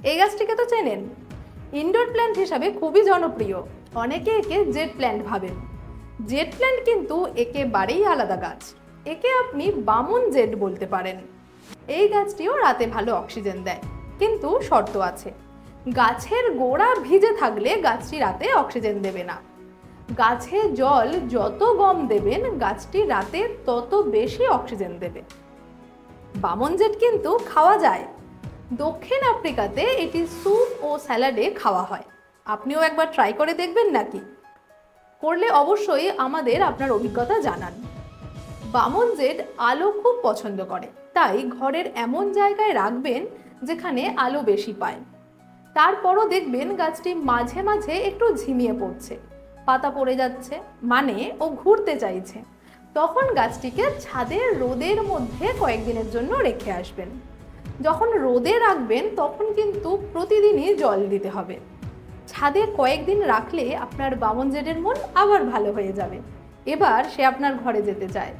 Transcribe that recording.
এই গাছটিকে তো চেনেন। ইনডোর প্ল্যান্ট হিসাবে খুবই জনপ্রিয়। অনেকে একে জেট প্ল্যান্ট ভাবেন। জেট প্ল্যান্ট কিন্তু একেবারেই আলাদা গাছ। একে আপনি বামন জেট বলতে পারেন। এই গাছটিও রাতে ভালো অক্সিজেন দেয়, কিন্তু শর্ত আছে। গাছের গোড়া ভিজে থাকলে গাছটি রাতে অক্সিজেন দেবে না। গাছে জল যত গম দেবেন, গাছটি রাতে তত বেশি অক্সিজেন দেবে। বামন জেট কিন্তু খাওয়া যায়। দক্ষিণ আফ্রিকাতে এটি স্যুপ ও স্যালাডে খাওয়া হয়। আপনিও একবার ট্রাই করে দেখবেন নাকি? করলে অবশ্যই আমাদের আপনার অভিজ্ঞতা জানান। বামন জেড আলো খুব পছন্দ করে, তাই ঘরের এমন জায়গায় রাখবেন যেখানে আলো বেশি পায়। তারপরও দেখবেন গাছটি মাঝে মাঝে একটু ঝিমিয়ে পড়ছে, পাতা পড়ে যাচ্ছে মানে ও ঘুরতে চাইছে। তখন গাছটিকে ছাদের রোদের মধ্যে কয়েকদিনের জন্য রেখে আসবেন। যখন রোদে রাখবেন, তখন কিন্তু প্রতিদিনই জল দিতে হবে। ছাদে কয়েকদিন রাখলে আপনার বামন জেডের মন আবার ভালো হয়ে যাবে। এবার সে আপনার ঘরে যেতে চায়।